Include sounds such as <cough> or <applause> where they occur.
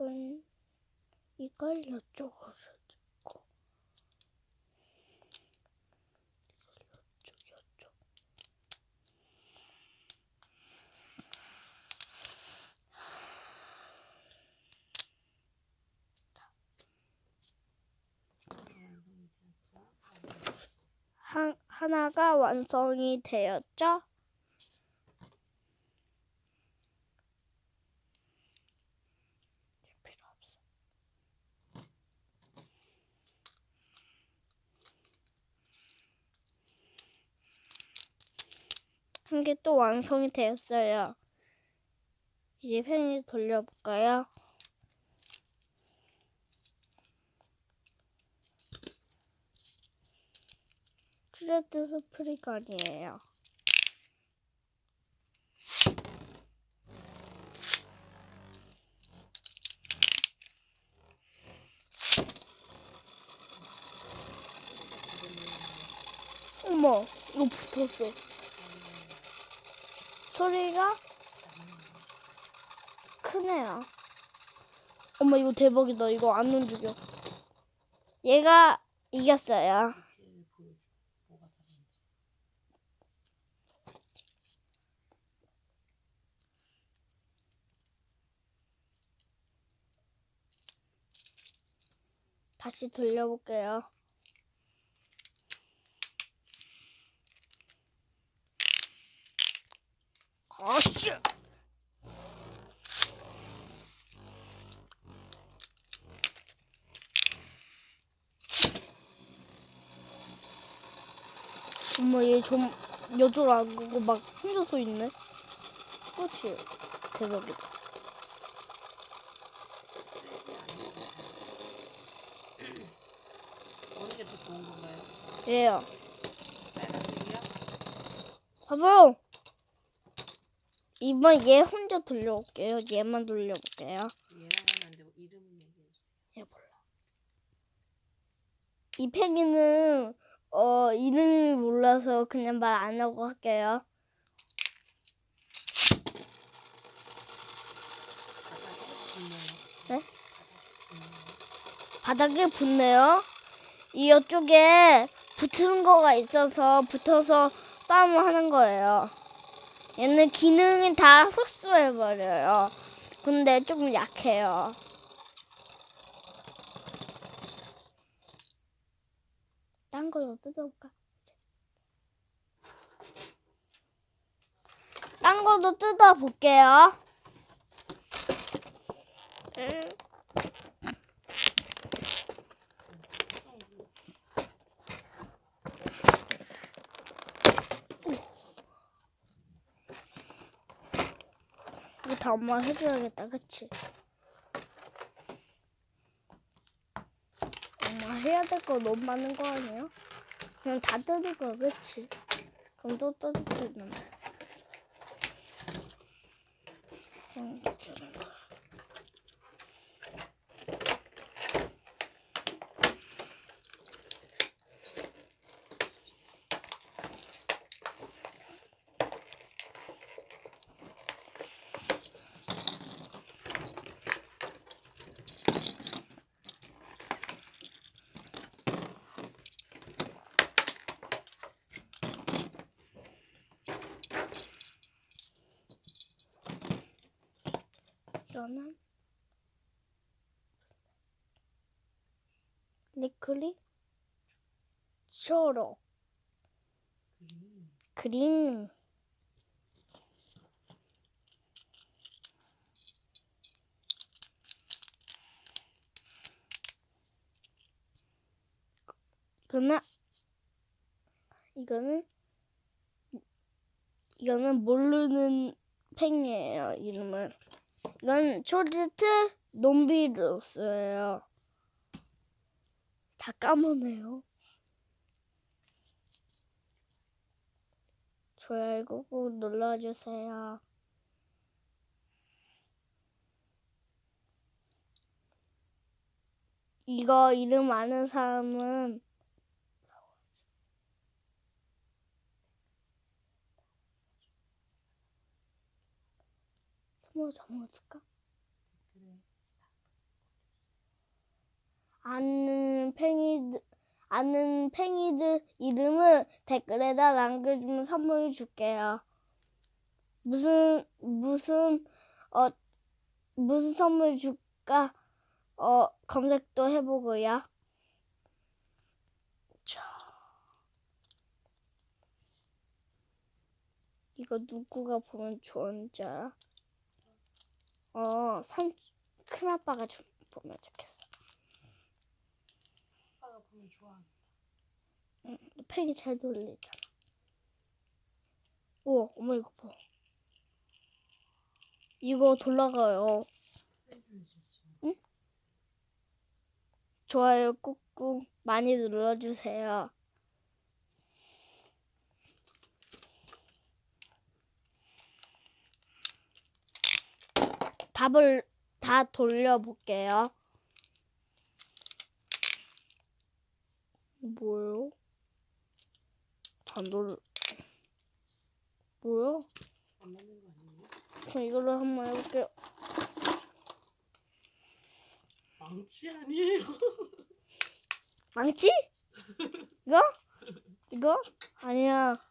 이걸 이걸 이쪽으로 찍고 이쪽 이쪽 한 하나가 완성이 되었죠? 한 개 또 완성이 되었어요. 이제 펜을 돌려볼까요? 트레드 스프리가 아니에요. 어머, 이거 붙었어. 소리가 크네요. 어머, 이거 대박이다. 이거 안 움직여. 얘가 이겼어요. 다시 돌려볼게요. 아씨! 엄마 얘 좀 여줄 안 가고 막 혼자 서 있네. 그렇지. 대박이다. 어느 게 더 좋은 건가요? 빨간색이요? 봐봐요. 이번 얘 혼자 돌려올게요. 얘만 돌려볼게요. 얘랑 하면 안 되고 이름은 얘기해 주세요. 얘 몰라. 이 팽이는 어 이름이 몰라서 그냥 말 안 하고 할게요. 네? 바닥에 붙네요. 이 이쪽에 붙은 거가 있어서 붙어서 싸움을 하는 거예요. 얘는 기능이 다 흡수해 버려요. 근데 조금 약해요. 딴 걸로 뜯어볼까? 딴 것도 뜯어볼게요. 음. 다 엄마 해줘야겠다, 그치? 엄마 해야 될 거 너무 많은 거 아니야? 그냥 다 뜯을 거야, 그치? 그럼 또 뜯을 수 있는데. 음, 저런 거. 이 거는 리클리 그림. 그린 이거는 이거는 이거는 모르는 팽이에요 이름을 이건 초르트 논비루스예요 다 까먹네요 좋아요 꾹꾹 눌러주세요. 이거 이름 아는 사람은 선물 전화 줄까? 그래. 아는 팽이들 아는 팽이들 이름을 댓글에다 남겨주면 선물 줄게요. 무슨 무슨 어 무슨 선물 줄까? 어 검색도 해보고요. 자, 이거 누구가 보면 좋은지 알아? 어, 삼, 큰아빠가 좀 보면 좋겠어. 아빠가 보면 좋아하는. 팽이 잘 돌리잖아. 오, 어머 이거 봐. 이거 돌아가요. 좋아요 꾹꾹 많이 눌러주세요. 답을 다 돌려볼게요. 뭐요? 다 돌... 뭐요? 안 맞는 거 아니에요? 그럼 이걸로 한번 해볼게요. 망치 아니에요? <laughs> 망치? 이거? 이거? 아니야.